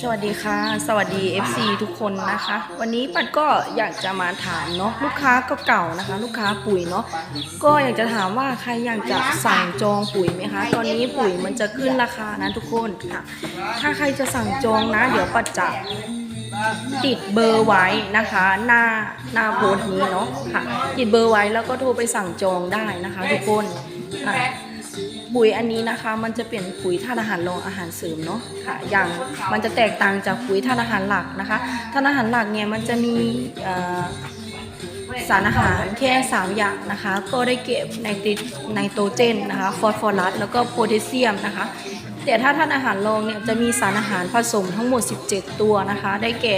สวัสดีค่ะ สวัสดี FC ทุกคนนะคะ วันนี้ปัดก็อยากจะมาถามเนาะลูกค้าก็เก่านะคะ ลูกค้าปุ๋ยเนาะก็อยากจะถามว่าใครอยากจะสั่งจองปุ๋ยไหมคะ ตอนนี้ปุ๋ยมันจะขึ้นราคานะทุกคนค่ะ ถ้าใครจะสั่งจองนะ เดี๋ยวปัดจะติดเบอร์ไว้นะคะ หน้าหน้าโพสต์นี้เนาะค่ะ ติดเบอร์ไว้แล้วก็โทรไปสั่งจองได้นะคะ ทุกคนอะ ปุ๋ยอันนี้นะคะมันจะเป็นปุ๋ยธาตุอาหารรองอาหารเสริมเนาะค่ะ อย่างมันจะแตกต่างจากปุ๋ยธาตุอาหารหลักนะคะธาตุอาหารหลักเนี่ยมันจะมีสารอาหารแค่ 3 อย่างนะคะ ก็ได้เก็บไนตริไนโตรเจนนะคะฟอสฟอรัสแล้วก็โพแทสเซียมนะคะ แต่ถ้าธาตุอาหารรองเนี่ยจะมีสารอาหารผสมทั้งหมด 17 ตัวนะคะ ได้แก่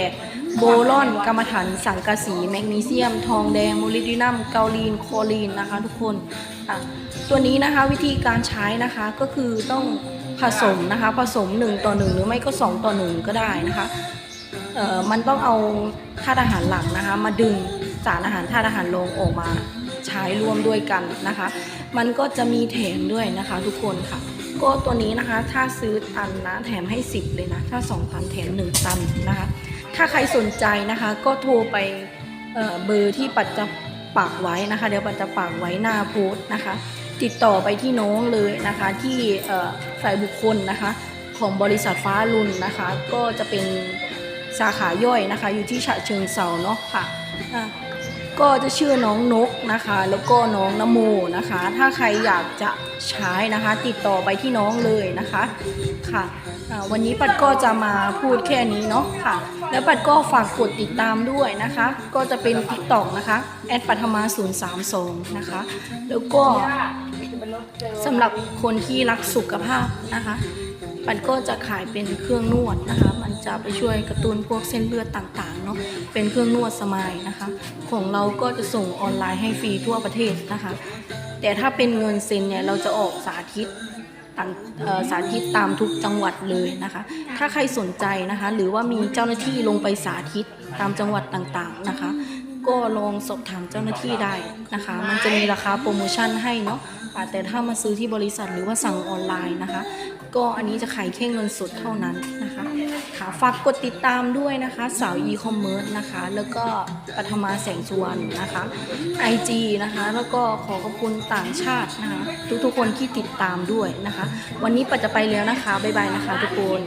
โบรอนกรรมฐานสังกะสี แมกนีเซียม ทองแดงโมลิดินัมเกาลีนโคลีนนะคะทุกคนตัวนี้นะคะวิธีการใช้นะคะก็คือต้องผสมนะคะผสม 1 ต่อ 1 หรือไม่ก็ 2 ต่อ 1 ก็ได้นะคะเอ่อมันต้องเอาธาตุอาหารหลักนะคะมาดึงสารอาหารธาตุอาหารรองออกมาใช้ร่วมด้วยกันนะคะ มันก็จะมีแถมด้วยนะคะทุกคนค่ะ ก็ตัวนี้นะคะถ้าซื้อตันนะแถมให้ 10 เลยนะ ถ้า 2 ตันแถม 1 ตันนะคะ ถ้าใครสนใจนะคะ ก็โทรไปเเบอร์ที่ปัจจะปากไว้นะคะ เดี๋ยวปัจจะปากไว้หน้าโพสต์นะคะ ติดต่อไปที่น้องเลยนะคะ ที่เอ่อฝ่ายบุคคลนะคะ ของบริษัทฟ้ารุนนะคะ ก็จะเป็นสาขาย่อยนะคะ อยู่ที่ฉะเชิงเซาเนาะค่ะ ก็จะชื่อน้องนกนะคะ แล้วก็น้องนโมนะคะ ถ้าใครอยากจะใช้นะคะ ติดต่อไปที่น้องเลยนะคะค่ะวันนี้ปัดก็จะมาพูดแค่นี้เนาะค่ะ แล้วปัดก็ฝากกดติดตามด้วยนะคะ ก็จะเป็น t ิ k t o k นะคะแอดปัทมา 032 นะคะ แล้วก็สำหรับคนที่รักสุขภาพนะคะ ปันก็จะขายเป็นเครื่องนวดนะคะ จะไปช่วยกระตุ้นพวกเส้นเลือดต่างๆเนาะเป็นเครื่องนวดสมายนะคะ ของเราก็จะส่งออนไลน์ให้ฟรีทั่วประเทศนะคะ แต่ถ้าเป็นเงินเซ็นเนี่ยเราจะออกสาธิตต่างสาธิตตามทุกจังหวัดเลยนะคะ ถ้าใครสนใจนะคะ หรือว่ามีเจ้าหน้าที่ลงไปสาธิตตามจังหวัดต่างๆนะคะ ก็ลองสอบถามเจ้าหน้าที่ได้นะคะ มันจะมีราคาโปรโมชั่นให้เนาะแต่ถ้ามาซื้อที่บริษัทหรือว่าสั่งออนไลน์นะคะ ก็อันนี้จะขายแค่เงินสดเท่านั้นนะคะค่ะฝากกดติดตามด้วยนะคะสาวอีคอมเมิร์ซนะคะ แล้วก็ปัทมาแสงสุวรรณนะคะ IG นะคะ แล้วก็ขอขอบคุณต่างชาตินะคะ ทุกๆคนที่ติดตามด้วยนะคะ วันนี้ปัจจะไปแล้วนะคะ บ๊ายบายนะคะทุกคน